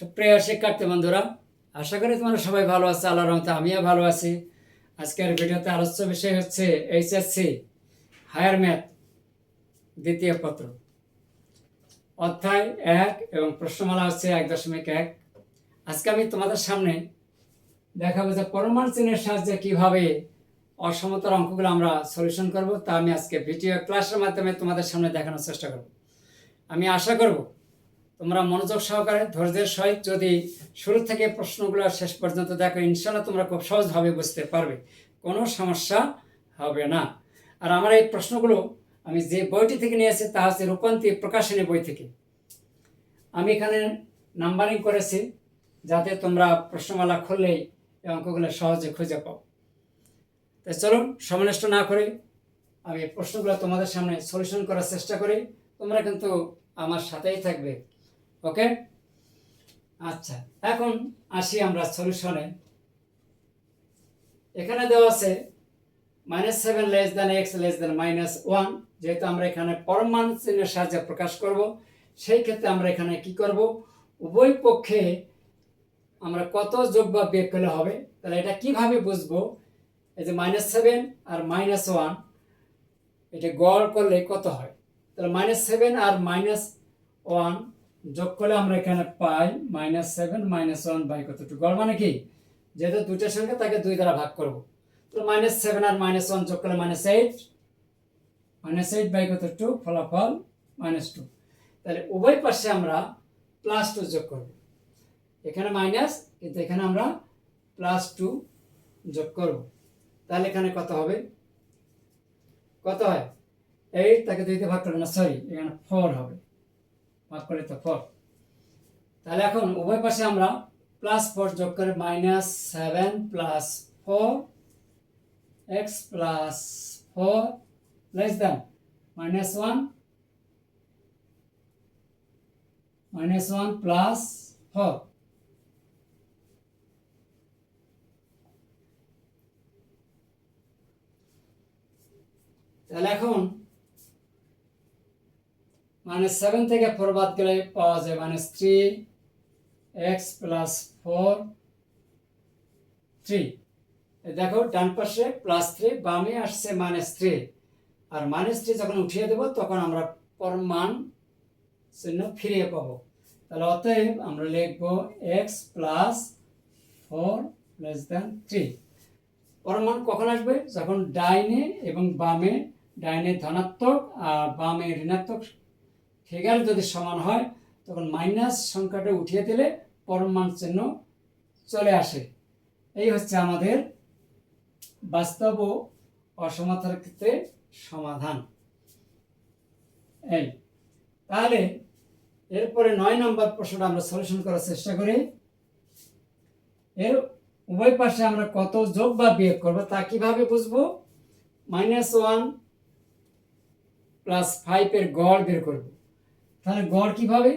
সুপ্রিয় শিক্ষার্থী বন্ধুরা, আশা করি তোমরা সবাই ভালো আছো আল্লাহ রহমতে আমিও ভালো আছি। আজকের ভিডিওতে আলোচ্য বিষয় হচ্ছে এইচএসসি, হায়ার ম্যাথ, দ্বিতীয় পত্র। অধ্যায় এক এবং প্রশ্নমালা হচ্ছে এক দশমিক এক। আজকে আমি তোমাদের সামনে দেখাবো যে পরমাণু চিহ্নের সাহায্যে কীভাবে অসমতার অঙ্কগুলো আমরা সলিউশন করব, তা আমি আজকে ভিডিও ক্লাসের মাধ্যমে তোমাদের সামনে দেখানোর চেষ্টা করব। আমি আশা করব তোমরা মনোযোগ সহকারে ধৈর্যের সহিত যদি শুরু থেকে প্রশ্নগুলো শেষ পর্যন্ত দেখো ইনশাল্লাহ তোমরা খুব সহজভাবে বুঝতে পারবে। কোনো সমস্যা হবে না। আর আমার এই প্রশ্নগুলো আমি যে বইটি থেকে নিয়েছি, তা হচ্ছে রূপান্তী প্রকাশনী বই থেকে। আমি এখানে নাম্বারিং করেছি যাতে তোমরা প্রশ্নমালা খুললেই এই অঙ্কগুলো সহজে খুঁজে পাও। তাই চলো সমনষ্ট না করে আমি প্রশ্নগুলো তোমাদের সামনে সলিউশন করার চেষ্টা করি। তোমরা কিন্তু আমার সাথেই থাকবে। ওকে? আচ্ছা এখন আসি আমরা সলিউশনে এখানে দেওয়া আছে minus seven less than X less than minus one যেহেতু আমরা এখানে পরমাণ চিহ্নের সাহায্যে প্রকাশ করব, সেই ক্ষেত্রে আমরা এখানে কি করব? উভয় পক্ষে আমরা কত যোগ বা করলে হবে? তাহলে এটা কীভাবে বুঝব? এই যে মাইনাস সেভেন আর মাইনাস ওয়ান এটা গড় করলে কত হয়? তাহলে মাইনাস সেভেন আর মাইনাস ওয়ান যোগ করলে আমরা এখানে পাই minus seven minus one by কতটুকু? গড় মানে কি? যেহেতু দুইটার সঙ্গে তাকে দুই দ্বারা ভাগ করব। তো মাইনাস সেভেন আর মাইনাস ওয়ান যোগ করলে minus eight minus eight by কত টু ফলাফল মাইনাস টু তাহলে উভয় পাশে আমরা প্লাস টু যোগ করব। এখানে মাইনাস কিন্তু এখানে আমরা প্লাস টু যোগ করব। তাহলে এখানে কত হবে? কত হয়? এইট তাকে দুইতে ভাগ করবে না সরি এখানে ফোর হবে। ভাগ করলে তো ফোর তাহলে এখন উভয় পাশে আমরা প্লাস ফোর যোগ করে minus seven plus four x plus four less than minus one minus one plus four তাহলে এখন মাইনাস সেভেন থেকে ফোর বাদ গেলে পাওয়া যায় minus three x plus four three দেখো, ডান পাশে প্লাস থ্রি বামে আসছে মাইনাস থ্রি আর মাইনাস থ্রি যখন উঠিয়ে দেবো, তখন আমরা পরমান চিহ্ন ফিরিয়ে পাবো। তাহলে অতএব আমরা লিখব x plus four less than three পরমাণ কখন আসবে? যখন ডাইনে এবং বামে, ডাইনে ধনাত্মক আর বামে ঋণাত্মক ফিগার যদি সমান হয়, তখন মাইনাস সংখ্যাটা উঠিয়ে দিলে পরমাণ চিহ্ন চলে আসে। এই হচ্ছে আমাদের বাস্তব ও অসমতার ক্ষেত্রে সমাধান। এই। তাহলে এরপরে নয় নম্বর প্রশ্নটা আমরা সলিউশন করার চেষ্টা করি। এর উভয় পাশে আমরা কত যোগ বা বিয়োগ করব তা কীভাবে বুঝব? মাইনাস ওয়ান প্লাস ফাইভের গড় বের করব। তাহলে গড় কীভাবে?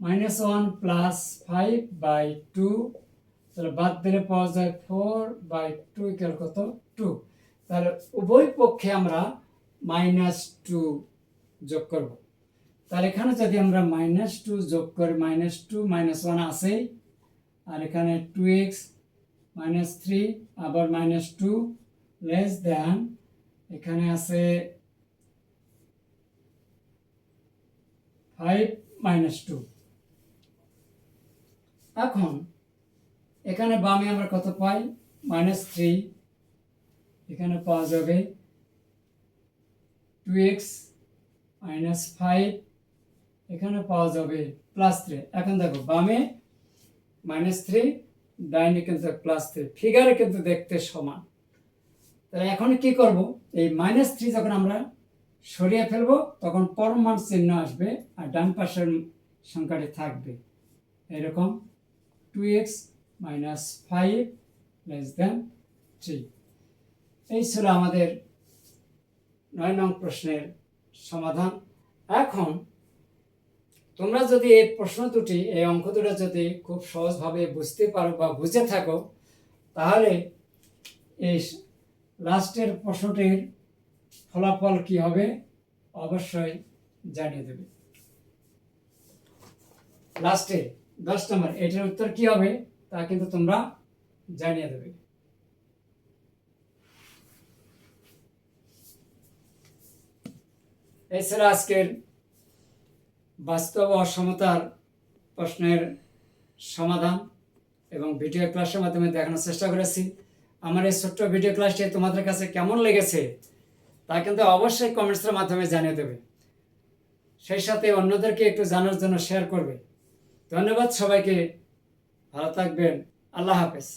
Minus one plus five by two তাহলে বাদ দিলে পাওয়া যায় ফোর বাই টু ইকাল কত? টু তাহলে উভয় পক্ষে আমরা মাইনাস টু যোগ করব। তাহলে এখানে যদি আমরা মাইনাস টু যোগ করি মাইনাস টু মাইনাস ওয়ান আসেই আর এখানে টু এক্স মাইনাস থ্রি আবার মাইনাস টু লেস দেন এখানে আছে ফাইভ মাইনাস টু। এখন, এখানে বামে আমরা কত পাই? Minus three. এখানে পাওয়া যাবে টু এক্স মাইনাস ফাইভ। এখানে পাওয়া যাবে প্লাস থ্রি। এখন দেখো, বামে মাইনাস থ্রি, ডাইনে কিন্তু প্লাস থ্রি। ফিগারে কিন্তু দেখতে সমান। তাহলে এখন কি করব? এই মাইনাস থ্রি যখন আমরা সরিয়ে ফেলব, তখন পরমাণ চিহ্ন আসবে আর ডান পাশের সংখ্যাটি থাকবে। এরকম two x minus five less than three এই ছিল আমাদের নয় নং প্রশ্নের সমাধান। এখন তোমরা যদি এই প্রশ্ন দুটি, এই অঙ্ক দুটো যদি খুব সহজভাবে বুঝতে পারো বা বুঝে থাকো, তাহলে এই লাস্টের প্রশ্নটির ফলাফল কি হবে? অবশ্যই জানিয়ে দেবে। লাস্টে, দশ নম্বর, এটার উত্তর কি হবে? তা কিন্তু তোমরা জানিয়ে দেবে। এছাড়া আজকের বাস্তব অসমতার প্রশ্নের সমাধান এবং ভিডিও ক্লাসের মাধ্যমে দেখানোর চেষ্টা করেছি। আমার এই ছোট্ট ভিডিও ক্লাসটি তোমাদের কাছে কেমন লেগেছে তা কিন্তু অবশ্যই কমেন্টসের মাধ্যমে জানিয়ে দেবে। সেই সাথে অন্যদেরকে একটু জানার জন্য শেয়ার করবে। ধন্যবাদ সবাইকে। ভালো থাকবেন। আল্লাহ হাফেজ।